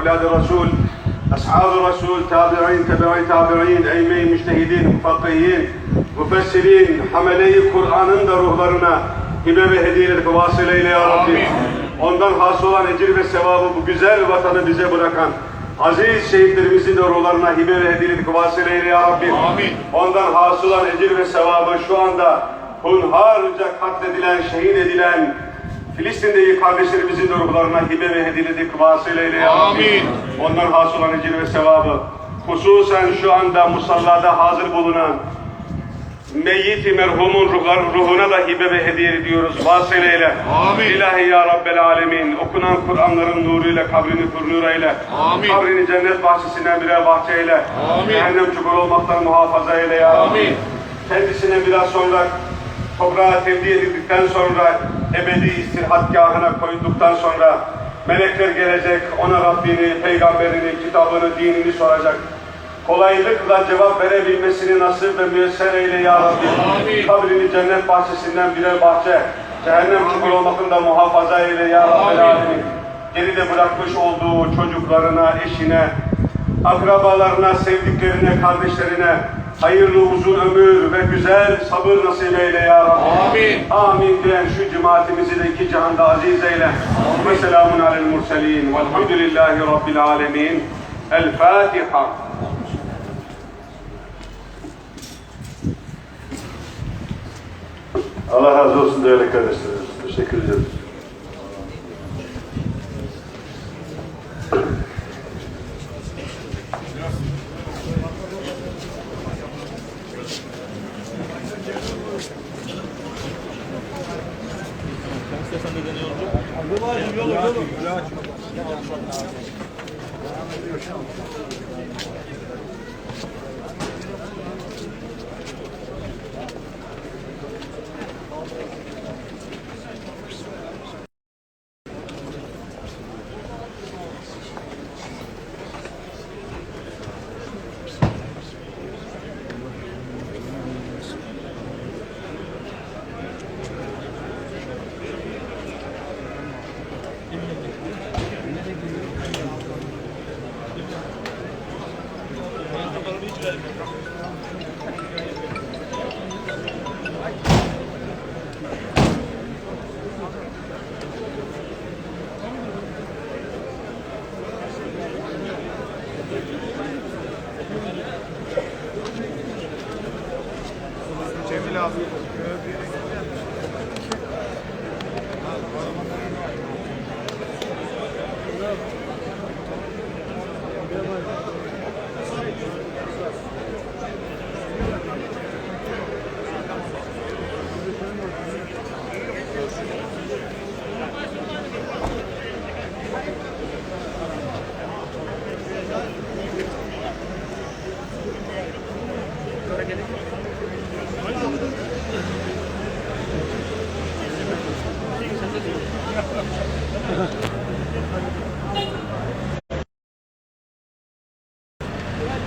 أولاد الرسول أصحاب الرسول تابعين تبعي تابعين أئمة müştehidin, mufakkihin, müfessirin, hamele-i Kur'an'ın da ruhlarına hibe ve hediyeleri vasıl eyle ya Rabbi. Ondan hasıl olan ecir ve sevabı bu güzel vatanı bize bırakan aziz şehitlerimizin de ruhlarına hibe ve hediyeleri vasıl eyle ya Rabbi. Ondan hasıl olan ecir ve sevabı şu anda hunharca katledilen, şehit edilen, Filistin'deki kardeşlerimizin de ruhlarına hibe ve hediyelik vasıl eyle ya. Amin. Ondan hasıl olan ecir ve sevabı. Hususen şu anda musallada hazır bulunan meyyit-i merhumun ruhlar, ruhuna da hibe ve hediye ediyoruz. Vasıl eyle. Amin. İlahi ya Rabbel alemin. Okunan Kur'anların nuruyla kabrini pür eyle. Amin. Kabrini cennet bahçesinden birer bahçe eyle. Amin. Cehennem çukuru olmaktan muhafaza eyle ya. Amin. Kendisine biraz sonra toprağa tevdi edildikten sonra ebedi istirahatgahına koyulduktan sonra melekler gelecek ona Rabbini, peygamberini, kitabını, dinini soracak. Kolaylıkla cevap verebilmesini nasip ve müyesser eyle ya Rabbi. Kabrini cennet bahçesinden birer bahçe, cehennem çukuru olmaktan muhafaza eyle ya Rabbi. Amin. Geride bırakmış olduğu çocuklarına, eşine, akrabalarına, sevdiklerine, kardeşlerine hayırlı uzun ömür ve güzel sabır nasip eyle ya Rabbi. Amin. Amin diyen şu cemaatimizi de iki cihanda aziz eyle. Ve selamun alel murselin. Velhamdülillahi Rabbil alemin. El Fatiha. Allah razı olsun değerli kardeşlerim. Teşekkür İstersen de deniyor olacak. Yolu var, yolu, yolu. Ederim.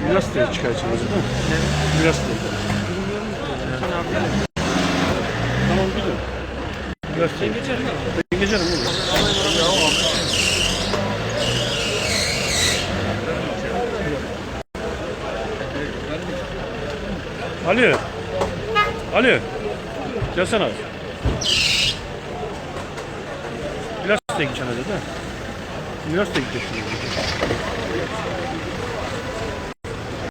Üniversiteye çıkartacağız değil mi? Üniversiteye. Tamam biliyorum. Üniversiteye. Ben geçerim. Ben geçerim. Ali. Ali. Gelsene abi. Üniversiteye değil mi? Üniversiteye gideceksin.